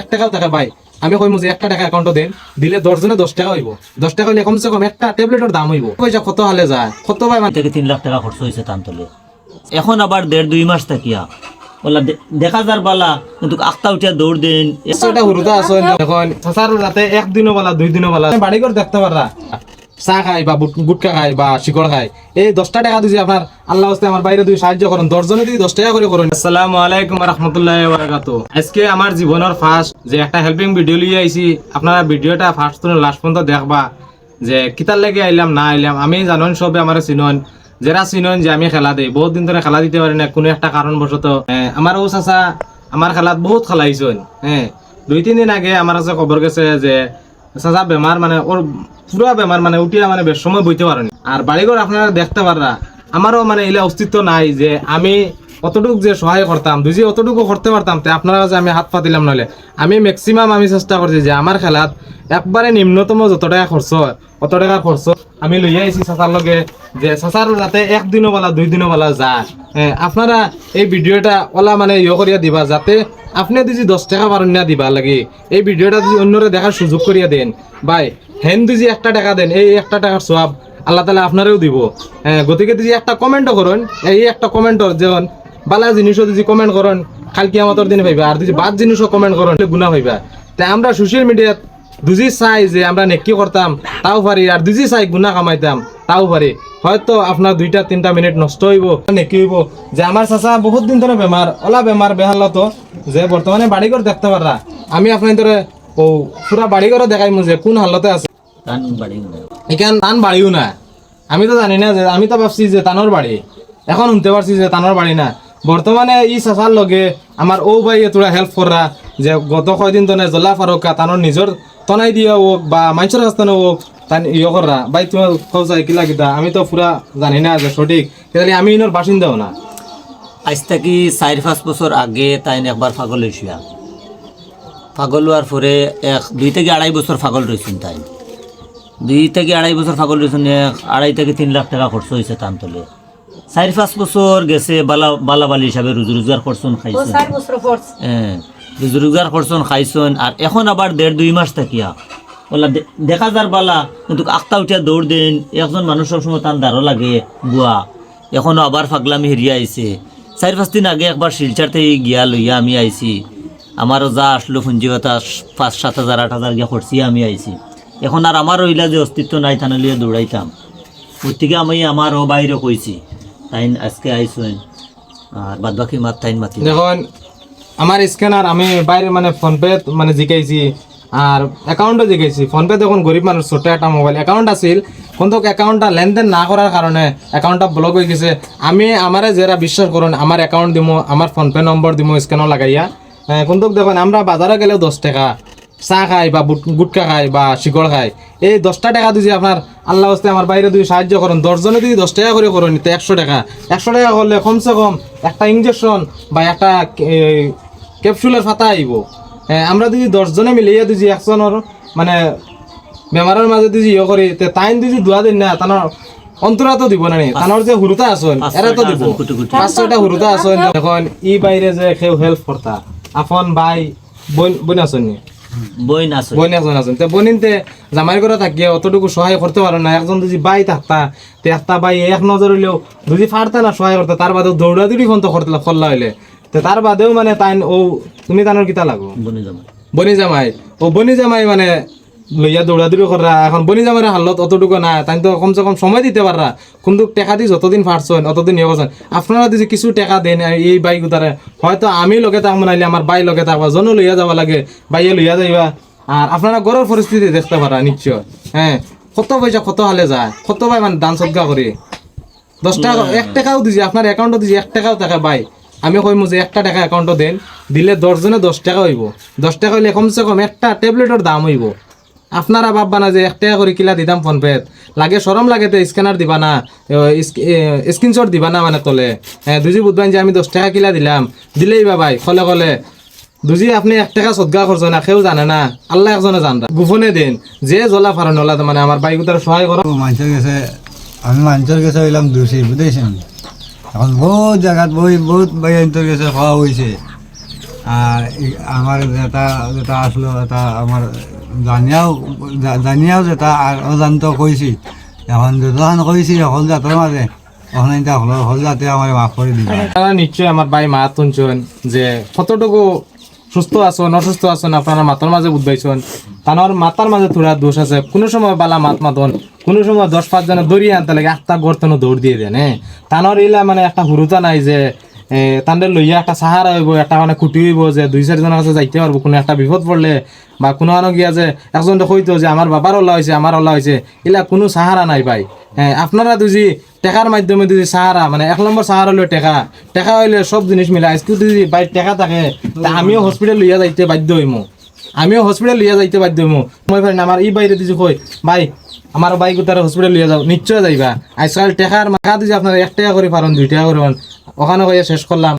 এক টাকাও টাকা পাই। আমি কইমু যে একটা টাকা অ্যাকাউন্টে দেন দিলে দশ জনে দশ টাকা হইব। দশ টাকা হইলে কমসে কম একটা ট্যাবলেটের দাম হইব। পয়সা কত হালে যায়? কত ভাই মানে থেকে তিন লাখ টাকা খরচ হয়েছে তান্তলে এখন আবার দেড় দুই মাস থাকিয়া বলা দেখা যার বালা কিন্তু আখতা উঠিয়া দৌড় দেন। এটা হুরুদা আছে এখন সাসার রাতে এক দিনও বালা দুই দিনও বালা বাড়ি করে দেখতে পারা চা খাই বা গুটকা খাই বা শিকড় খাই, এই দশটা টাকা দিছি আপনার। আল্লাহ হস্তে আমার বাইরে দুই সাহায্য করুন। দশজনে যদি দশ টাকা করে করুন। আসসালামু আলাইকুম রহমতুল্লাহ বারাকাতু আজকে আমার জীবনের ফার্স্ট যে একটা হেল্পিং ভিডিও লিয়ে আইছি, আপনারা ভিডিওটা ফার্স্ট তুমি লাস্ট পর্যন্ত দেখবা, যে কিতার লাগে আইলাম, না আইলাম, আমি জানন সবে আমার চিনন, যারা চিনন যে আমি খেলা দেই, বহুত দিন ধরে খেলা দিতে পারি না কোনো একটা কারণবশত। আমার ও চাচা আমার খেলাত বহুত খেলাইছন হ্যাঁ দুই, তিন দিন আগে আমার কাছে খবর গেছে যে চাচা বেমার মানে ওর পুরা বেমার মানে উঠিয়া মানে সময় বইতে পারেনি। আর বাড়িঘর আপনারা দেখতে পাররা আমারও মানে এলে অস্তিত্ব নাই যে আমি অতটুকু যে সহায় করতাম দুজি অতটুকু করতে পারতাম তে আপনার কাছে আমি হাত পাতিলাম নলে আমি ম্যাক্সিমাম আমি চেষ্টা করছি যে আমার খেলাত একবারে নিম্নতম যত টাকা খরচ অত টাকা খরচ আমি লইয়া আইছি চাচার লগে যে চাচার যাতে একদিনও বলা দুই দিনও বলা যায়। এ, আপনারা এই ভিডিওটা ওলা মানে ইয়ে করিয়া দিবা যাতে আপনি যদি দশ টাকা পারেন না দিবা লাগে এই ভিডিওটা যদি অন্যরা দেখার সুযোগ করিয়া দেন। ভাই হেন যদি একটা টাকা দেন, এই একটা টাকার সব আল্লাহ তালা আপনারেও দিব। হ্যাঁ গতিকে যদি একটা কমেন্টও করুন, এই একটা কমেন্টর যেমন বালা জিনিসও যদি কমেন্ট করেন কালকে আমাদের দিনে পাইবা আর যদি বাদ জিনিসও কমেন্ট করেন গুণা হইবা। তাই আমরা সোশ্যাল মিডিয়াত দুজি চাই যে আমরা নেকি করতাম, তাও পারি। আর দুজি চাই গুণা কামাইতাম, তাও পারি। হয়তো আপনার দুইটা, তিনটা মিনিট নষ্ট হইব, নেকি হইব। যে আমার চাচা বহুত দিন ধরে বেমার ওলা বেমার বেহালত যে বর্তমানে বাড়িঘর দেখতে পারা আমি আপনার ধরে ও পুরা বাড়িঘরও দেখাইমু যে কোন হালতে আছে। এখান টান বাড়িও না আমি তো জানি না যে আমি তো ভাবছি যে টানোর বাড়ি এখন শুনতে পারছি যে টানোর বাড়ি না। বর্তমানে ই চাচার লগে আমার ও ভাই তোরা হেল্প করা যে গত কয়দিন তনে জলা ফারুকা টানোর নিজর তনাই দিয়া হোক বা মানুষের হাস্তানে হোক তান ইয়ে করা ভাই তোমার কৌশাই কিলা কিতা আমি তো পুরা জানি না যে সঠিক। তাহলে আমি ইনোর বাসিন্দাও না। আজ থাকি চার পাঁচ বছর আগে তাই একবার পাগল হয়েছিলাম পাগল হওয়ার পরে এক দুই থেকে আড়াই বছর পাগল রয়েছেন তাই দুই থেকে আড়াই বছর পাগল রয়েছেন এক আড়াই থেকে তিন লাখ টাকা খরচ হয়েছে তান্তলে চার পাঁচ বছর গেছে বালা বালাবালি হিসাবে রুজি রোজগার করছেন খাইছেন। হ্যাঁ রুজি রোজগার করছেন খাইছেন আর এখন আবার দেড় দুই মাস থাকিয়া। বলা দে- দেখা যার বালা কিন্তু আখতা উঠিয়া দৌড় দেন একজন মানুষ সবসময় তার দারো লাগে বুয়া। এখনও আবার ফাগলামি হেরিয়া আইছে। চার পাঁচ দিন আগে একবার শিলচার থেকে গিয়া লইয়া আমি আইছি। আমারও যা আসলো পুঞ্জিগতা পাঁচ সাত হাজার আট হাজার গিয়া খরচি আমি আইছি। এখন আর আমার ওইলা যে অস্তিত্ব নাই থানা লিয়ে দৌড়াইতাম। ওর থেকে আমি আমারও বাইরে কইছি। তাইন আজকে আইসেন, আর বাদ বাকি মাত তাইন মাতি। দেখুন, আমার স্ক্যানার আমি বাইরে মানে ফোনপে মানে জিকাইছি আর অ্যাকাউন্টও জিকাইছি ফোনপে দেখুন, গরিব মানুষ, ছোট একটা মোবাইল অ্যাকাউন্ট আছিল। কিন্তু অ্যাকাউন্টটা লেনদেন না করার কারণে অ্যাকাউন্টটা ব্লক হয়ে গেছে। আমি আমারে যারা বিশ্বাস করুন, আমার অ্যাকাউন্ট দিমু, আমার ফোনপে নম্বর দিমু স্ক্যানও লাগাইয়া। কিন্তু দেখুন, আমরা বাজারে গেলেও দশ টাকা। চা খাই বা গুটকা খাই বা শিকড় খাই এই দশটা টাকা যদি আপনার আল্লাহ হস্তে আমার বাইরে যদি সাহায্য করেন দশজনে যদি দশ টাকা করে করেন তো একশো টাকা। একশো টাকা করলে কমসে কম একটা ইঞ্জেকশন বা একটা ক্যাপসুলের ফাতা আইব। এ, আমরা যদি দশজনে মিলিয়ে দিছি একজনের মানে বেমারের মাঝে যদি ইয়ে করি তে তাইন যদি দোয়া দিন না তানোর অন্তরা তো দিব না নি তানোর যে হুরুতা আসন এরা তো দিব। আছেন কুটি কুটি। পাঁচ ছয়টা হুরুতা আসন এখন ই বাইরে যে কেউ হেল্প করতা আপন ভাই বোন বোন আসন নি? আছেন তে বোনিনতে জামাই করে থাকিয়ে অতটুকু সহায় করতে পারো না। একজন যদি বাই থাকতা তে একটা বাই এক নজর হইলেও যদি পারতা না সহায় করতে তার বাদেও দৌড়া দৌড়ি ফোন তো করতে করলা হইলে। তে তার বাদেও মানে তাই ও তুমি তানোর কিতা লাগো? বনি যাবে বনি জামাই। ও বনি জামাই মানে লইয়া দৌড়াদৌড়ি করা এখন বনি জামাইয়ের হালত অতটুকু না তাই তো কমসে কম সময় দিতে পাররা। কিন্তু টেকা দি যতদিন ফাটছেন অতদিন ইয়ে করছেন আপনারা যদি কিছু টেকা দেন, এই বাইক উতারে হয়তো আমি লগে থাকব নাইলে আমার বাই লগে থাকবা জনও লইয়া যাবা লাগে, বাইয়ে লইয়া যাইবা। আর আপনারা গড়ের পরিস্থিতি দেখতে পারা নিশ্চয়। হ্যাঁ কত পয়সা কত হালে যায়? কত ভাই মানে দান সদ্গা করি দশ টাকা, এক টাকাও দিছি আপনার অ্যাকাউন্টও দিছি, এক টাকাও টাকা পাই আমি কইমু যে একটা টাকা অ্যাকাউন্টও দেন, দিলে দশজনে দশ টাকা হইব। দশ টাকা হইলে কমসে কম একটা ট্যাবলেটের দাম হইব। আপনারা ভাববা না যে এক টাকা করে কিলা দিতাম ফোন পেত। লাগে সরম লাগে তো স্ক্যানার দিবা না স্ক্রিনশট দিবা না মানে তলে। হ্যাঁ দুজি বুধবাই যে আমি দশ টাকা কিলা দিলাম, দিলেই বা ভাই, কলে কলে। দুজি আপনি এক টাকা সদ্গা করছ না কেউ জানে না। আল্লাহ একজনে জান গোপনে দিন, যে জ্বলা ফারণ ওলা মানে আমার বাইক তার সহায় করো মানুষের কাছে, আমি মানুষের কাছে হইলাম দোষী বুঝেছেন এখন বহুত জায়গাত বই বহুত বাইন্তর কাছে খাওয়া হয়েছে আর আমার যেটা যেটা আসলো, এটা আমার জানিয়াও জানিয়াও যেটা অজান্ত কইছি। এখন যতক্ষণ কইছি হল জাতের মাঝে হল হল জাতে নিশ্চয়ই আমার ভাই মা তুনছেন যে কতটুকু সুস্থ আছেন অসুস্থ আছেন আপনারা মাথার মাঝে বুঝবাইছেন তানোর মাথার মাঝে থোড়া দোষ আছে। কোনো সময় বালা মাত মাতন, কোনো সময় দশ পাঁচ জনে দৌড়িয়ে আনতে লাগে আটটা গর্তন দৌড় দিয়ে দেন হ্যাঁ তানোর ইলা মানে একটা হুরুতা নাই যে তান্ডে লইয়া একটা সাহারা হইব, একটা মানে খুঁটি হইব যে দুই চারজনের কাছে যাইতে পারব, কোনো একটা বিপদ পড়লে বা কোনো আনো গিয়া যে একজন কইতো যে আমার বাবার ওলা হয়েছে আমার ওলা হয়েছে ইলা কোনো সাহারা নাই ভাই। হ্যাঁ আপনারা দুজি টেকার মাধ্যমে যদি সাহারা মানে এক নম্বর সাহারা হইল টেকা টেকা হইলে সব জিনিস মিলে আজকে যদি বাই টেকা থাকে, তা আমিও হসপিটাল লইয়া যাইতে বাধ্য হইমু আমিও হসপিটাল লইয়া যাইতে বাধ্য হইমু মই ভাই আমার এই বাইরে দিছি কই ভাই আমার বাইক তারা হসপিটাল লইয়া যাও। নিশ্চয় যাইবা। আজকাল টেকার মাথা দিছি, আপনার এক টাকা করে পারেন, দুই টাকা করে ওখানে কইয়া শেষ করলাম।